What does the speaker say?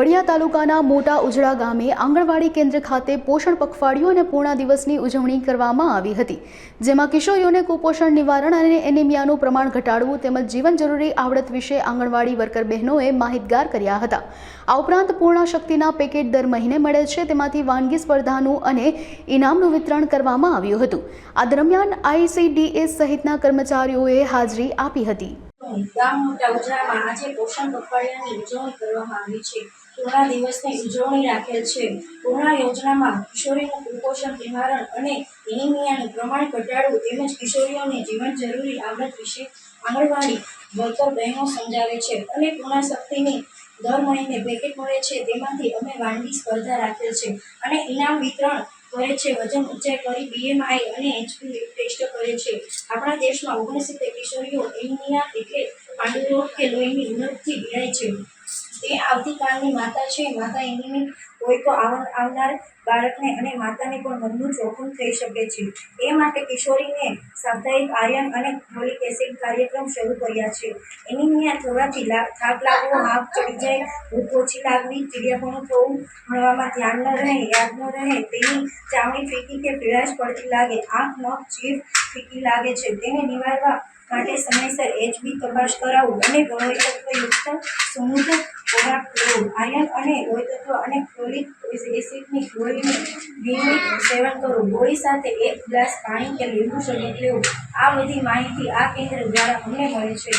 વડિયા તાલુકાના મોટા ઉજળા ગામે આંગણવાડી કેન્દ્ર ખાતે પોષણ પખવાડિયું અને પૂર્ણા દિવસની ઉજવણી કરવામાં આવી હતી, જેમાં કિશોરીઓને કુપોષણ નિવારણ અને એનિમિયાનું પ્રમાણ ઘટાડવું તેમજ જીવન જરૂરી આવડત વિશે આંગણવાડી વર્કર બહેનોએ માહિતગાર કર્યા હતા. આ ઉપરાંત પૂર્ણા શક્તિના પેકેટ દર મહિને મળે છે, તેમાંથી વાનગી સ્પર્ધાનું અને ઇનામનું વિતરણ કરવામાં આવ્યું હતું. આ દરમિયાન આઈસીડીએસ સહિતના કર્મચારીઓએ હાજરી આપી હતી. ગામ મોટા ઉજરામાં આજે પોષણ પખવાડિયાની ઉજવણી કરવામાં આવી છે. પૂર્ણા દિવસની ઉજવણી રાખેલ છે. પૂર્ણા યોજનામાં કિશોરીનું કુપોષણ, નિવારણ અને એનિમિયાનું પ્રમાણ ઘટાડવું તેમજ કિશોરીઓને જીવન જરૂરી આવડત વિશે આંગણવાડી વર્કર બહેનો સમજાવે છે અને પૂર્ણા શક્તિની દર મહિને પેકેટ મળે છે. તેમાંથી અમે વાનગી સ્પર્ધા રાખેલ છે અને ઇનામ વિતરણ કરે છે. વજન ઊંચાઈ કરી બીએમઆઈ અને એચપી ટેસ્ટ કરે છે. આપણા દેશમાં ઓગણસિત્તેર કિશોરીઓ એનિમિયા એટલે પાંડુરોગ કે લોહીની ઉણપથી પીડાય છે. તે આવતીકાલની માતા છે. માતા એનિમિક હોય તો આવનાર બાળકને અને માતાને પણ મનનું જોખમ થઈ શકે છે. એ માટે કિશોરીને સાપ્તાહિક આર્યન અને ફોલિક એસિડ કાર્યક્રમ શરૂ કર્યા છે. એનિમિયા થવાથી થાક લાગવો હાફ ચડી જાય, ભૂખ ઓછી લાગવી, ચીડિયાપણું થવું, ભણવામાં ધ્યાન ન રહે, યાદ ન રહે, તેની ચામડી ફીકી કે પીળાશ પડતી લાગે, આંખ, નખ જીભ ફીકી લાગે છે. તેને નિવારવા માટે સમયસર એચબી તપાસ કરાવવું અને ગુણવત્તાયુક્ત સમૃદ્ધ ખોરાક લેવો આયર્ન અને લોહી તત્વ અને ફોલિક એસિડની ગોળીનું નિયમિત સેવન કરવું ગોળી સાથે એક ગ્લાસ પાણી કે લીંબુ શરબત લેવું આ બધી માહિતી આ કેન્દ્ર દ્વારા અમને મળે છે.